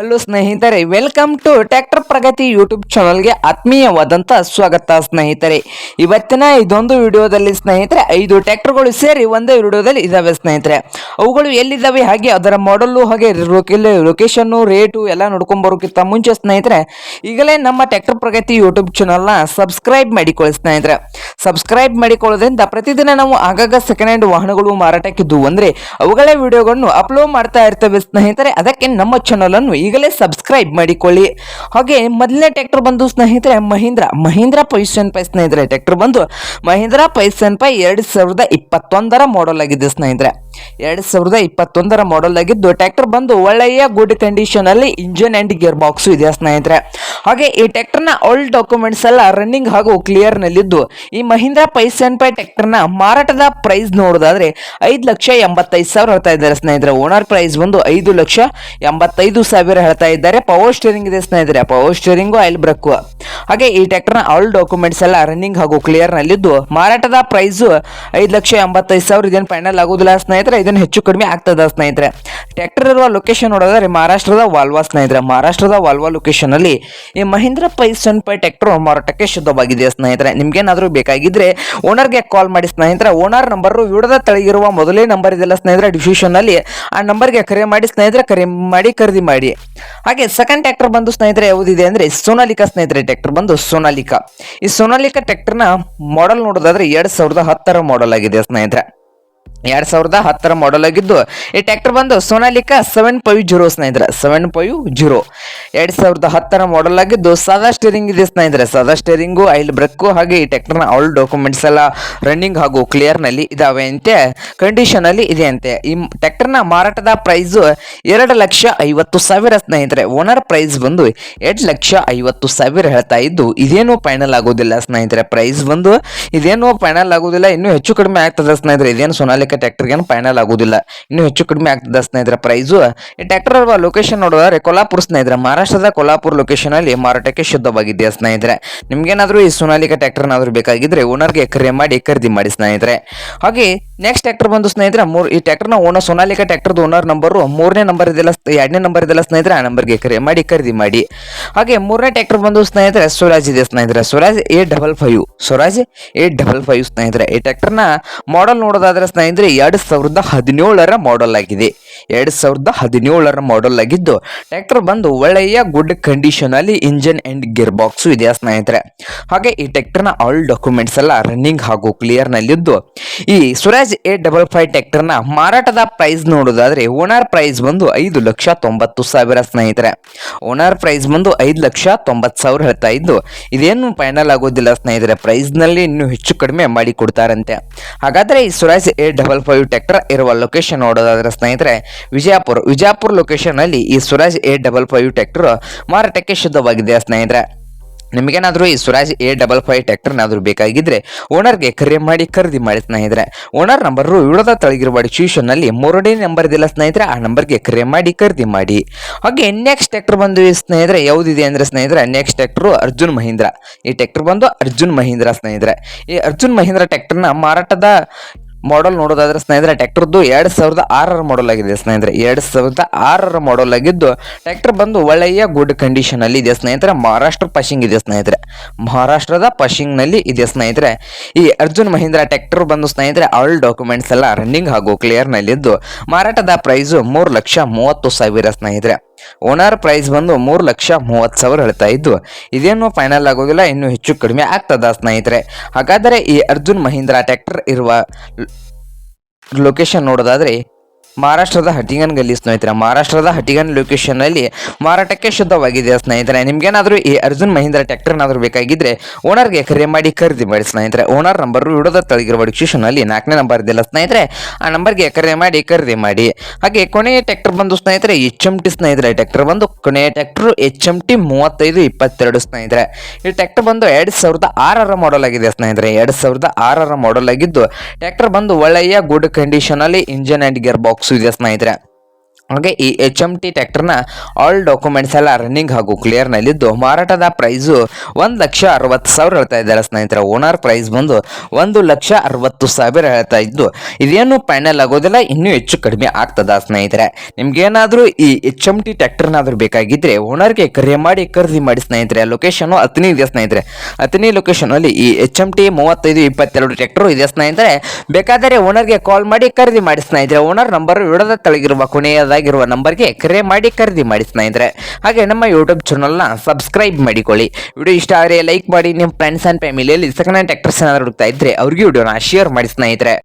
Hello ಸ್ನೇಹಿತರೆ, welcome to tractor Pragati YouTube ಚಾನಲ್ಗೆ ಆತ್ಮೀಯವಾದಂಥ ಸ್ವಾಗತ ಸ್ನೇಹಿತರೆ. ಇವತ್ತಿನ ಇದೊಂದು ವಿಡಿಯೋದಲ್ಲಿ ಸ್ನೇಹಿತರೆ, ಐದು ಟ್ರ್ಯಾಕ್ಟರ್ಗಳು ಸೇರಿ ಒಂದೇ ವಿಡಿಯೋದಲ್ಲಿ ಇದ್ದಾವೆ ಸ್ನೇಹಿತರೆ. ಅವುಗಳು ಎಲ್ಲಿದ್ದಾವೆ ಹಾಗೆ ಅದರ ಮಾಡಲ್ಲು, ಹಾಗೆ ಲೊಕೇಶನ್ನು ರೇಟು ಎಲ್ಲ ನೋಡ್ಕೊಂಬರೋಕ್ಕಿಂತ ಮುಂಚೆ ಸ್ನೇಹಿತರೆ, ಈಗಲೇ ನಮ್ಮ ಟ್ರ್ಯಾಕ್ಟರ್ ಪ್ರಗತಿ ಯೂಟ್ಯೂಬ್ ಚಾನಲ್ನ ಸಬ್ಸ್ಕ್ರೈಬ್ ಮಾಡಿಕೊಳ್ಳಿ ಸ್ನೇಹಿತರೆ. ಸಬ್ಸ್ಕ್ರೈಬ್ ಮಾಡಿಕೊಳ್ಳೋದ್ರಿಂದ ಪ್ರತಿದಿನ ನಾವು ಆಗಾಗ ಸೆಕೆಂಡ್ ಹ್ಯಾಂಡ್ ವಾಹನಗಳು ಮಾರಾಟಕ್ಕಿದ್ದು. ಅಂದರೆ ಅವುಗಳೇ ವಿಡಿಯೋಗಳನ್ನು ಅಪ್ಲೋಡ್ ಮಾಡ್ತಾ ಇರ್ತವೆ ಸ್ನೇಹಿತರೆ. ಅದಕ್ಕೆ ನಮ್ಮ ಚಾನಲ್ ಅನ್ನು ಈಗಲೇ ಸಬ್ಸ್ಕ್ರೈಬ್ ಮಾಡಿಕೊಳ್ಳಿ. ಹಾಗೆ ಮೊದಲನೇ ಟ್ರ್ಯಾಕ್ಟರ್ ಬಂದು ಸ್ನೇಹಿತರೆ, ಮಹೀಂದ್ರ ಮಹೀಂದ್ರ ಪೈಸನ್ ಪೈ ಸ್ನೇಹಿತರೆ ಟ್ಯಾಕ್ಟರ್ ಬಂದು ಮಹೀಂದ್ರ ಪೈಸನ್ ಪೈ ಎರಡು ಸಾವಿರದ ಇಪ್ಪತ್ತೊಂದರ ಮಾಡೆಲ್ ಆಗಿದೆ ಸ್ನೇಹಿತರೆ. ಎರಡು ಸಾವಿರದ ಇಪ್ಪತ್ತೊಂದರ ಮಾಡೆಲ್ ಆಗಿದ್ದು ಟ್ರ್ಯಾಕ್ಟರ್ ಬಂದು ಒಳ್ಳೆಯ ಗುಡ್ ಕಂಡೀಷನ್ ಅಲ್ಲಿ ಇಂಜಿನ್ ಅಂಡ್ ಗಿಯರ್ ಬಾಕ್ಸ್ ಇದೆ ಸ್ನೇಹಿತರೆ. ಹಾಗೆ ಈ ಟ್ರ್ಯಾಕ್ಟರ್ನ ಆಲ್ ಡಾಕ್ಯುಮೆಂಟ್ಸ್ ಎಲ್ಲ ರನ್ನಿಂಗ್ ಹಾಗೂ ಕ್ಲಿಯರ್ ನಲ್ಲಿದ್ದು. ಈ ಮಹೀಂದ್ರ ಪೈಸನ್ ಪೈ ಟ್ರ್ಯಾಕ್ಟರ್ನ ಮಾರಾಟದ ಪ್ರೈಸ್ ನೋಡೋದಾದ್ರೆ ಐದು ಲಕ್ಷ ಎಂಬತ್ತೈದು ಸಾವಿರ ಹೇಳ್ತಾ ಇದ್ದಾರೆ ಸ್ನೇಹಿತರೆ. ಓನರ್ ಪ್ರೈಸ್ ಬಂದು ಐದು ಲಕ್ಷ ಎಂಬತ್ತೈದು ಸಾವಿರ ಹೇಳ್ತಾ ಇದ್ದಾರೆ. ಪವರ್ ಸ್ಟೇರಿಂಗ್ ಇದೆ ಸ್ನೇಹಿತರೆ. ಪವರ್ ಸ್ಟೇರಿಂಗು ಆಯಿಲ್ ಬ್ರಕ್ ಹಾಗೆ ಈ ಟ್ರ್ಯಾಕ್ಟರ್ನ ಆಲ್ ಡಾಕ್ಯುಮೆಂಟ್ಸ್ ಎಲ್ಲ ರನ್ನಿಂಗ್ ಹಾಗೂ ಕ್ಲಿಯರ್ ನಲ್ಲಿದ್ದು. ಮಾರಾಟದ ಪ್ರೈಸ್ ಐದು ಲಕ್ಷ ಎಂಬತ್ತೈದು ಸಾವಿರ ಇದೇನು ಫೈನಲ್ ಆಗೋದಿಲ್ಲ ಸ್ನೇಹಿತರೆ. ಇದನ್ನು ಹೆಚ್ಚು ಕಡಿಮೆ ಆಗ್ತದ ಸ್ನೇಹಿತರೆ. ಟ್ರ್ಯಾಕ್ಟರ್ ಇರುವ ಲೊಕೇಶನ್ ನೋಡೋದಾದ್ರೆ ಮಹಾರಾಷ್ಟ್ರದ ವಾಲ್ವಾ ಸ್ನೇಹಿತರೆ. ಮಹಾರಾಷ್ಟ್ರದ ವಾಲ್ವಾ ಲೊಕೇಶನ್ ಅಲ್ಲಿ ಈ ಮಹೀಂದ್ರ ಪೈಸನ್ ಪೈ ಟ್ರ್ಯಾಕ್ಟರ್ ಮಾರಾಟಕ್ಕೆ ಶುದ್ಧವಾಗಿದೆ ಸ್ನೇಹಿತರೆ. ನಿಮ್ಗೇನಾದ್ರೂ ಬೇಕಾಗಿದ್ರೆ ಓನರ್ಗೆ ಕಾಲ್ ಮಾಡಿ ಸ್ನೇಹಿತರೆ. ಓನರ್ ನಂಬರ್ ವಿಡದ ತಳಗಿರುವ ಮೊದಲೇ ನಂಬರ್ ಇದೆಲ್ಲ ಸ್ನೇಹಿತರೆ ಡಿಸ್ಕ್ರಿಪ್ಷನ್ ಅಲ್ಲಿ. ಆ ನಂಬರ್ಗೆ ಕರೆ ಮಾಡಿ ಸ್ನೇಹಿತರೆ, ಕರೆ ಮಾಡಿ ಖರೀದಿ ಮಾಡಿ. ಹಾಗೆ ಸೆಕೆಂಡ್ ಟ್ರ್ಯಾಕ್ಟರ್ ಬಂದು ಸ್ನೇಹಿತರೆ ಯಾವುದಿದೆ ಅಂದ್ರೆ ಸೋನಾಲಿಕಾ ಸ್ನೇಹಿತರೆ. ಟ್ರ್ಯಾಕ್ಟರ್ ಬಂದು ಸೋನಾಲಿಕಾ ಈ ಸೋನಾಲಿಕಾ ಟ್ರ್ಯಾಕ್ಟರ್ನ ಮಾಡೆಲ್ ನೋಡೋದಾದ್ರೆ ಎರಡ್ ಸಾವಿರದ ಹತ್ತರ ಮಾಡೆಲ್ ಆಗಿದೆ ಸ್ನೇಹಿತರೆ. ಎರಡ್ ಸಾವಿರದ ಹತ್ತರ ಮಾಡೆಲ್ ಆಗಿದ್ದು, ಈ ಟ್ರ್ಯಾಕ್ಟರ್ ಬಂದು ಸೋನಾಲಿಕಾ ಸೆವೆನ್ ಫೈವ್ ಜೀರೋ ಸ್ನೇಹಿತರೆ ಸೆವೆನ್ ಫೈವ್ ಜೀರೋ ಎರಡ್ ಸಾವಿರದ ಹತ್ತರ ಮಾಡೆಲ್ ಆಗಿದ್ದು, ಸದಾ ಸ್ಟೇರಿಂಗ್ ಇದೆ ಸ್ನೇಹಿತರೆ. ಸದಾ ಸ್ಟೇರಿಂಗು ಐಲ್ ಬ್ರೇಕು ಹಾಗೆ ಈ ಟ್ರ್ಯಾಕ್ಟರ್ನ ಆಲ್ ಡಾಕ್ಯುಮೆಂಟ್ಸ್ ಎಲ್ಲ ರನ್ನಿಂಗ್ ಹಾಗೂ ಕ್ಲಿಯರ್ನಲ್ಲಿ ಇದಾವೆ ಅಂತೆ ಕಂಡೀಷನ್ ಅಲ್ಲಿ ಇದೆ ಅಂತೆ. ಈ ಟ್ರ್ಯಾಕ್ಟರ್ನ ಮಾರಾಟದ ಪ್ರೈಸ್ ಎರಡು ಲಕ್ಷ ಐವತ್ತು ಸಾವಿರ ಸ್ನೇಹಿತರೆ. ಓನರ್ ಪ್ರೈಸ್ ಬಂದು ಎರಡು ಲಕ್ಷ ಐವತ್ತು ಸಾವಿರ ಹೇಳ್ತಾ ಇದ್ದು, ಇದೇನು ಫೈನಲ್ ಆಗೋದಿಲ್ಲ ಸ್ನೇಹಿತರೆ. ಪ್ರೈಸ್ ಬಂದು ಇದೇನು ಫೈನಲ್ ಆಗೋದಿಲ್ಲ, ಇನ್ನೂ ಹೆಚ್ಚು ಕಡಿಮೆ ಆಗ್ತದೆ ಸ್ನೇಹಿತರೆ. ಇದೇನು ಟ್ರ್ಯಾಕ್ಟರ್ಗೆ ಏನು ಫೈನಲ್ ಆಗೋದಿಲ್ಲ. ಇನ್ನು ಹೆಚ್ಚು ಕಡಿಮೆ ಆಗ್ತದೆ ಸ್ನೇಹಿತರ ಪ್ರೈಸು ಈ ಟ್ರ್ಯಾಕ್ಟರ್ ಲೊಕೇಶನ್ ನೋಡಿದ್ರೆ ಕೊಲ್ಲಾಪುರ ಸ್ನೇಹಿತರೆ, ಮಹಾರಾಷ್ಟ್ರದ ಕೊಲ್ಲಾಪುರ ಲೊಕೇಶನ್ ಅಲ್ಲಿ ಮಾರಾಟಕ್ಕೆ ಶುದ್ಧವಾಗಿದೆ ಸ್ನೇಹಿತರೆ? ನಿಮ್ಗೇನಾದ್ರೂ ಈ ಸೋನಾಲಿಕಾ ಟ್ರ್ಯಾಕ್ಟರ್ನಾದ್ರೂ ಬೇಕಾಗಿದ್ರೆ ಓನರ್ಗೆ ಕರೆ ಮಾಡಿ ಖರೀದಿ ಮಾಡಿ ಸ್ನೇಹಿತರೆ. ಹಾಗೆ ನೆಕ್ಸ್ಟ್ ಟ್ಯಾಕ್ಟರ್ ಬಂದು ಸ್ನೇಹಿತರೆ, ಮೂರು ಈ ಟ್ರ್ಯಾಕ್ಟರ್ನ ಓನರ್ ಸೋನಾಲಿಕಾ ಟ್ರ್ಯಾಕ್ಟರ್ದು ಓನರ್ ನಂಬರು ಮೂರನೇ ನಂಬರ್ ಇದೆಲ್ಲ ಎರಡನೇ ನಂಬರ್ ಇದೆಲ್ಲ ಸ್ನೇಹಿತರೆ, ಆ ನಂಬರ್ಗೆ ಕರೆ ಮಾಡಿ ಖರೀದಿ ಮಾಡಿ. ಹಾಗೆ ಮೂರನೇ ಟ್ರ್ಯಾಕ್ಟರ್ ಬಂದು ಸ್ನೇಹಿತರೆ, ಸ್ವರಾಜ್ ಇದೆ ಸ್ನೇಹಿತರೆ. Swaraj eight double five Swaraj eight double five ಸ್ನೇಹಿತರೆ. ಈ ಟ್ರ್ಯಾಕ್ಟರ್ನ ಮಾಡಲ್ ನೋಡೋದಾದ್ರೆ ಸ್ನೇಹಿತರೆ ಎರಡು ಸಾವಿರದ ಹದಿನೇಳರ ಮಾಡೆಲ್ ಆಗಿದೆ. ಎರಡು ಸಾವಿರದ ಹದಿನೇಳರ ಮಾಡೆಲ್ ಆಗಿದ್ದು ಟ್ರ್ಯಾಕ್ಟರ್ ಬಂದು ಒಳ್ಳೆಯ ಗುಡ್ ಕಂಡೀಷನ್ ಅಲ್ಲಿ ಇಂಜಿನ್ ಅಂಡ್ ಗೇರ್ ಬಾಕ್ಸ್ ಇದೆ ಸ್ನೇಹಿತರೆ. ಹಾಗೆ ಈ ಟ್ರ್ಯಾಕ್ಟರ್ನ ಆಲ್ ಡಾಕ್ಯುಮೆಂಟ್ಸ್ ಎಲ್ಲ ರನ್ನಿಂಗ್ ಹಾಗೂ ಕ್ಲಿಯರ್ ನಲ್ಲಿದ್ದು. ಈ ಸುರಾಜ್ ಎ ಡಬಲ್ ಫೈವ್ ಟ್ರ್ಯಾಕ್ಟರ್ನ ಮಾರಾಟದ ಪ್ರೈಸ್ ನೋಡೋದಾದ್ರೆ ಓನರ್ ಪ್ರೈಸ್ ಬಂದು ಐದು ಲಕ್ಷ ತೊಂಬತ್ತು ಸಾವಿರ ಸ್ನೇಹಿತರೆ. ಓನರ್ ಪ್ರೈಸ್ ಬಂದು ಐದು ಲಕ್ಷ ತೊಂಬತ್ತು ಸಾವಿರ ಹೇಳ್ತಾ ಇದ್ದು, ಇದೇನು ಫೈನಲ್ ಆಗೋದಿಲ್ಲ ಸ್ನೇಹಿತರೆ. ಪ್ರೈಸ್ನಲ್ಲಿ ಇನ್ನೂ ಹೆಚ್ಚು ಕಡಿಮೆ ಮಾಡಿ ಕೊಡ್ತಾರಂತೆ ಹಾಗಾದ್ರೆ ಈ Swaraj A double five tractor ಇರುವ ಲೊಕೇಶನ್ ನೋಡೋದಾದ್ರೆ ಸ್ನೇಹಿತರೆ, ವಿಜಯಪುರ ವಿಜಯಪುರ ಲೊಕೇಶನ್ ಅಲ್ಲಿ ಈ Swaraj A double five tractor ಮಾರಾಟಕ್ಕೆ ಶುದ್ಧವಾಗಿದೆ ಸ್ನೇಹಿತರೆ. ನಿಮಗೇನಾದರೂ ಈ ಸ್ವರಾಜ್ ಎ ಡಬಲ್ ಫೈವ್ ಟ್ಯಾಕ್ಟರ್ನಾದರೂ ಬೇಕಾಗಿದ್ದರೆ ಓನರ್ಗೆ ಕರೆ ಮಾಡಿ, ಖರೀದಿ ಮಾಡಿ ಸ್ನೇಹಿತರೆ. ಓನರ್ ನಂಬರು ವಿಳದ ತಳಗಿರುವ ಡಿಸ್ಕ್ರಿಪ್ಷನ್ನಲ್ಲಿ ಮೂರನೇ ನಂಬರ್ ಇದೆಯಲ್ಲ ಸ್ನೇಹಿತರೆ, ಆ ನಂಬರ್ಗೆ ಕರೆ ಮಾಡಿ, ಖರೀದಿ ಮಾಡಿ. ಹಾಗೆ ನೆಕ್ಸ್ಟ್ ಟ್ಯಾಕ್ಟರ್ ಬಂದು ಸ್ನೇಹಿತರೆ, ಯಾವುದಿದೆ ಅಂದರೆ ಸ್ನೇಹಿತರೆ ನೆಕ್ಸ್ಟ್ ಟ್ಯಾಕ್ಟ್ರು ಅರ್ಜುನ್ ಮಹೀಂದ್ರ. ಈ ಟ್ಯಾಕ್ಟರ್ ಬಂದು ಅರ್ಜುನ್ ಮಹೀಂದ್ರ ಸ್ನೇಹಿತರೆ. ಈ ಅರ್ಜುನ್ ಮಹೀಂದ್ರ ಟ್ಯಾಕ್ಟರ್ನ ಮಾರಾಟದ ಮಾಡೆಲ್ ನೋಡೋದಾದ್ರೆ ಸ್ನೇಹಿತರೆ, ಟ್ರ್ಯಾಕ್ಟರ್ದು ಎರಡು ಸಾವಿರದ ಆರರ ಮಾಡೆಲ್ ಆಗಿದೆ ಸ್ನೇಹಿತರೆ. ಎರಡು ಸಾವಿರದ ಆರರ ಮಾಡೆಲ್ ಆಗಿದ್ದು, ಟ್ರ್ಯಾಕ್ಟರ್ ಬಂದು ಒಳ್ಳೆಯ ಗುಡ್ ಕಂಡೀಷನ್ ಅಲ್ಲಿ ಇದೆ ಸ್ನೇಹಿತರೆ. ಮಹಾರಾಷ್ಟ್ರ ಪಶಿಂಗ್ ಇದೆ ಸ್ನೇಹಿತರೆ. ಮಹಾರಾಷ್ಟ್ರದ ಪಶಿಂಗ್ನಲ್ಲಿ ಇದೆ ಸ್ನೇಹಿತರೆ. ಈ ಅರ್ಜುನ್ ಮಹೀಂದ್ರ ಟ್ರ್ಯಾಕ್ಟರ್ ಬಂದು ಸ್ನೇಹಿತರೆ ಆಲ್ ಡಾಕ್ಯುಮೆಂಟ್ಸ್ ಎಲ್ಲ ರನ್ನಿಂಗ್ ಹಾಗೂ ಕ್ಲಿಯರ್ ನಲ್ಲಿದ್ದು ಮಾರಾಟದ ಪ್ರೈಸ್ ಮೂರು ಲಕ್ಷ ಮೂವತ್ತು ಸಾವಿರ ಸ್ನೇಹಿತರೆ. ಓನರ್ ಪ್ರೈಸ್ ಬಂದು ಮೂರು ಲಕ್ಷ ಮೂವತ್ತು ಸಾವಿರ ಹೇಳ್ತಾ ಇದ್ದು ಇದೇನು ಫೈನಲ್ ಆಗೋದಿಲ್ಲ ಇನ್ನೂ ಹೆಚ್ಚು ಕಡಿಮೆ ಆಗ್ತದ ಸ್ನೇಹಿತರೆ. ಹಾಗಾದರೆ ಈ ಅರ್ಜುನ್ ಮಹೀಂದ್ರ ಟ್ರ್ಯಾಕ್ಟರ್ ಇರುವ ಲೊಕೇಶನ್ ನೋಡೋದಾದ್ರೆ ಮಹಾರಾಷ್ಟ್ರದ ಹಟಿಗನ್ ಗಲ್ಲಿ ಸ್ನೇಹಿತರೆ, ಮಹಾರಾಷ್ಟ್ರದ ಹಟಿಗನ್ ಲೊಕೇಶನ್ ಅಲ್ಲಿ ಮಾರಾಟಕ್ಕೆ ಶುದ್ಧವಾಗಿದೆ ಸ್ನೇಹಿತರೆ. ನಿಮ್ಗೇನಾದರೂ ಈ ಅರ್ಜುನ್ ಮಹೀಂದ್ರ ಬೇಕಾಗಿದ್ರೆ ಓನರ್ಗೆ ಕರೆ ಮಾಡಿ ಖರೀದಿ ಮಾಡಿ ಸ್ನೇಹಿತರೆ. ಓನರ್ ನಂಬರ್ ಇಡೋದ ತಳಗಿರುವ ಡಿಸ್ಕ್ರಿಪ್ಷನ್ ಅಲ್ಲಿ ನಾಲ್ಕನೇ ನಂಬರ್ ಇದೆಯಲ್ಲ ಸ್ನೇಹಿತರೆ. ಆ ನಂಬರ್ಗೆ ಕರೆ ಮಾಡಿ, ಖರೀದಿ ಮಾಡಿ. ಹಾಗೆ ಕೊನೆಯ ಟ್ರ್ಯಾಕ್ಟರ್ ಬಂದು ಸ್ನೇಹಿತರೆ ಎಚ್ ಎಂ ಟಿ ಸ್ನೇಹಿತರೆ. ಟ್ರ್ಯಾಕ್ಟರ್ ಬಂದು ಕೊನೆಯ ಟ್ರ್ಯಾಕ್ಟರ್ ಎಚ್ ಎಂ ಟಿ ಮೂವತ್ತೈದು, ಇಪ್ಪತ್ತೆರಡು ಸ್ನೇಹಿತರೆ. ಈ ಟ್ರ್ಯಾಕ್ಟರ್ ಬಂದು ಎರಡು ಸಾವಿರದ ಆರರ ಮಾಡಲ್ ಆಗಿದೆ ಸ್ನೇಹಿತರೆ. ಎರಡು ಸಾವಿರದ ಆರರ ಮಾಡಲ್ ಆಗಿದ್ದು, ಟ್ರ್ಯಾಕ್ಟರ್ ಬಂದು ಒಳ್ಳೆಯ ಗುಡ್ ಕಂಡೀಷನ್ ಅಲ್ಲಿ ಇಂಜಿನ್ ಅಂಡ್ ಗೇರ್ ಬಾಕ್ಸ್ ಇದೆ ಸ್ನೇಹಿತರೆ ಹಾಗೆ ಈ ಎಚ್ ಎಂ ಟಿ ಟ್ಯಾಕ್ಟರ್ನ ಆಲ್ ಡಾಕ್ಯುಮೆಂಟ್ಸ್ ಎಲ್ಲ ರನ್ನಿಂಗ್ ಹಾಗೂ ಕ್ಲಿಯರ್ನಲ್ಲಿದ್ದು ಮಾರಾಟದ ಪ್ರೈಸು ಒಂದು ಲಕ್ಷ ಅರವತ್ತು ಸಾವಿರ ಹೇಳ್ತಾ ಇದ್ದಾರೆ ಸ್ನೇಹಿತರೆ. ಓನರ್ ಪ್ರೈಸ್ ಬಂದು ಒಂದು ಲಕ್ಷ ಅರವತ್ತು ಸಾವಿರ ಹೇಳ್ತಾ ಇದ್ದು, ಇದೇನು ಫೈನಲ್ ಆಗೋದಿಲ್ಲ, ಇನ್ನೂ ಹೆಚ್ಚು ಕಡಿಮೆ ಆಗ್ತದ ಸ್ನೇಹಿತರೆ. ನಿಮ್ಗೇನಾದರೂ ಈ ಎಚ್ ಎಂ ಟಿ ಟ್ಯಾಕ್ಟರ್ನಾದರೂ ಬೇಕಾಗಿದ್ದರೆ ಓನರ್ಗೆ ಕರೆ ಮಾಡಿ, ಖರೀದಿ ಮಾಡಿ ಸ್ನೇಹಿತರೆ. ಲೊಕೇಶನ್ ಹತ್ತನೇ ಇದೆ ಸ್ನೇಹಿತರೆ. ಹತ್ತನೇ ಲೊಕೇಶನಲ್ಲಿ ಈ ಎಚ್ ಎಂ ಟಿ ಮೂವತ್ತೈದು ಇಪ್ಪತ್ತೆರಡು ಟ್ಯಾಕ್ಟರು ಇದೆ ಸ್ನೇಹಿತರೆ. ಬೇಕಾದರೆ ಓನರ್ಗೆ ಕಾಲ್ ಮಾಡಿ, ಖರೀದಿ ಮಾಡಿ ಸ್ನೇಹಿತರೆ. ಓನರ್ ನಂಬರ್ ವಿಡದ ತೆಳಗಿರುವ ಕೊನೆಯದಾಗಿರುವ ನಂಬರ್ಗೆ ಕರೆ ಮಾಡಿ ಖರೀದಿ ಮಾಡಿ ಸ್ನೇಹಿತರೆ. ಹಾಗೆ ನಮ್ಮ ಯೂಟ್ಯೂಬ್ ಚಾನಲ್ನ ಸಬ್ಸ್ಕ್ರೈಬ್ ಮಾಡಿಕೊಳ್ಳಿ. ವಿಡಿಯೋ ಇಷ್ಟ ಆದರೆ ಲೈಕ್ ಮಾಡಿ. ನಿಮ್ಮ ಫ್ರೆಂಡ್ಸ್ ಆ್ಯಂಡ್ ಫ್ಯಾಮಿಲಿಯಲ್ಲಿ ಸೆಕೆಂಡ್ ಹ್ಯಾಂಡ್ ಆ್ಯಕ್ಟರ್ಸ್ ಏನಾದರೂ ಹುಡುಕ್ತಾ ಇದ್ದರೆ ಅವ್ರಿಗೆ ವಿಡಿಯೋನ ಶೇರ್ ಮಾಡಿ ಸ್ನೇಹಿತರೆ.